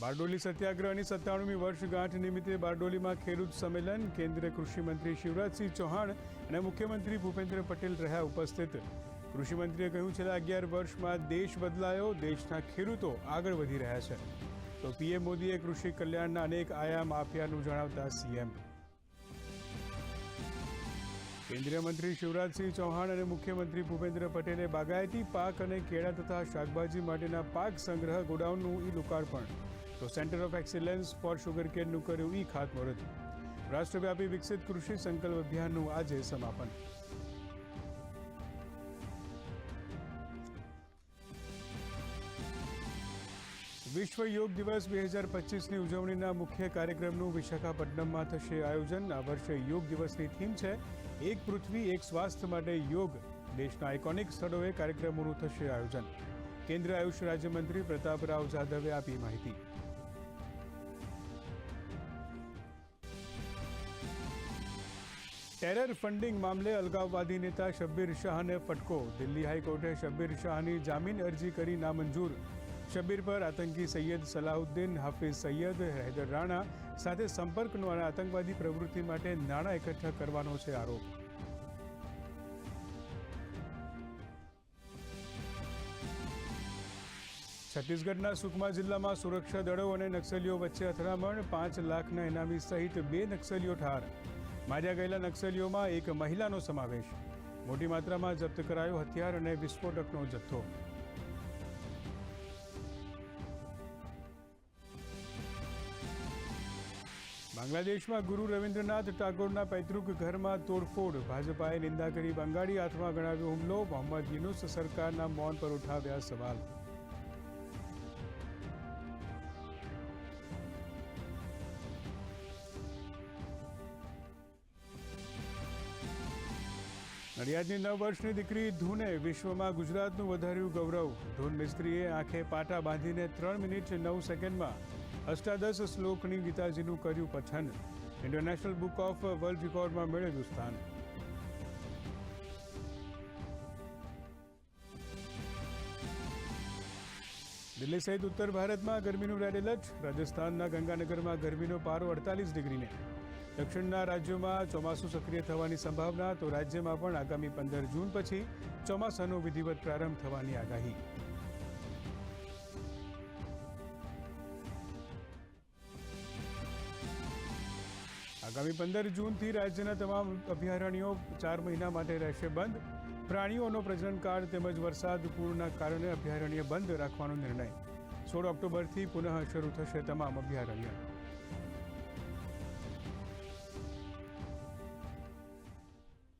બારડોલી સત્યાગ્રહની સત્તાણુમી વર્ષગાંઠ નિમિત્તે બારડોલીમાં ખેડૂત સંમેલન, કેન્દ્રીય કૃષિમંત્રી શિવરાજસિંહ ચૌહાણ અને મુખ્યમંત્રી ભૂપેન્દ્ર પટેલ રહ્યા ઉપસ્થિત. કૃષિમંત્રીએ કહ્યું છેલ્લા અગિયાર વર્ષમાં દેશ બદલાયો, દેશના ખેડૂતો આગળ વધી રહ્યા છે. તો પીએમ મોદીએ કૃષિ કલ્યાણના અનેક આયામ આપ્યાનું જણાવતા સીએમ. કેન્દ્રીય મંત્રી શિવરાજસિંહ ચૌહાણ અને મુખ્યમંત્રી ભૂપેન્દ્ર પટેલે બાગાયતી પાક અને કેળા તથા શાકભાજી માટેના પાક સંગ્રહ ગોડાઉનનું ઈ લોકાર્પણ. તો સેન્ટર ઓફ એક્સિલન્સ ફોર શુગરકેનનું કર્યું ઈ ખાતમુહૂર્ત. રાષ્ટ્રવ્યાપી વિકસિત કૃષિ સંકલ્પ અભિયાનનું આજે સમાપન. વિશ્વ યોગ દિવસ બે હજાર પચીસની ઉજવણીના મુખ્ય કાર્યક્રમનું વિશાખાપટ્ટનમમાં થશે આયોજન. આ વર્ષે યોગ દિવસની થીમ છે, એક પૃથ્વી, એક સ્વાસ્થ્ય માટે યોગ. દેશના આઇકોનિક સ્થળોએ કાર્યક્રમોનું થશે આયોજન. કેન્દ્રીય આયુષ રાજ્યમંત્રી પ્રતાપરાવ જાદવે આપી માહિતી. ટેરર ફંડિંગ મામલે અલગાવવાદી નેતા શબ્બીર શાહને ફટકો. દિલ્હી હાઈકોર્ટે શબ્બીર શાહની જામીન અરજી કરી નામંજૂર. શબ્બીર પર આતંકી સૈયદ સલાહુદ્દીન હાફિઝ સૈયદ હૈદર રાણા સાથે સંપર્કનો અને આતંકવાદી પ્રવૃત્તિ માટે નાણાં એકઠા કરવાનો છે આરોપ. છત્તીસગઢના સુકમા જિલ્લામાં સુરક્ષા દળો અને નક્સલીઓ વચ્ચે અથડામણ, પાંચ લાખના ઇનામી સહિત બે નક્સલીઓ ઠાર. માર્યા ગયેલા નક્સલીઓમાં એક મહિલાનો સમાવેશ. મોટી માત્રામાં જપ્ત કરાયો હથિયાર અને વિસ્ફોટકનો જથ્થો. બાંગ્લાદેશમાં ગુરુ રવિન્દ્રનાથ ટાગોરના પૈતૃક ઘરમાં તોડફોડ. ભાજપાએ નિંદા કરી બંગાળી હાથમાં ગણાવ્યો હુમલો. મોહમ્મદ યુનુસ સરકારના મૌન પર ઉઠાવ્યા સવાલ. નડિયાદની નવ વર્ષની દીકરી ધૂને વિશ્વમાં ગુજરાતનું વધાર્યું ગૌરવ. ધૂન મિસ્ત્રીએ આંખે પાટા બાંધીને ત્રણ મિનિટ નવ સેકન્ડમાં અષ્ટાદશ શ્લોકની ગીતાજીનું કર્યું પઠન. ઇન્ટરનેશનલ બુક ઓફ વર્લ્ડ રેકોર્ડમાં મેળવ્યું સ્થાન. દિલ્હી સહિત ઉત્તર ભારતમાં ગરમીનું રેડ એલર્ટ. રાજસ્થાનના ગંગાનગરમાં ગરમીનો પારો અડતાલીસ ડિગ્રીને. દક્ષિણના રાજ્યોમાં ચોમાસું સક્રિય થવાની સંભાવના, તો રાજ્યમાં પણ આગામી પંદર જૂન પછી ચોમાસાનો વિધિવત પ્રારંભ થવાની આગાહી. આગામી પંદર જૂનથી રાજ્યના તમામ અભયારણ્યો ચાર મહિના માટે રહેશે બંધ. પ્રાણીઓનો પ્રજનનકાળ તેમજ વરસાદ પૂરના કારણે અભયારણ્ય બંધ રાખવાનો નિર્ણય. સોળ ઓક્ટોબરથી પુનઃ શરૂ થશે તમામ અભયારણ્ય.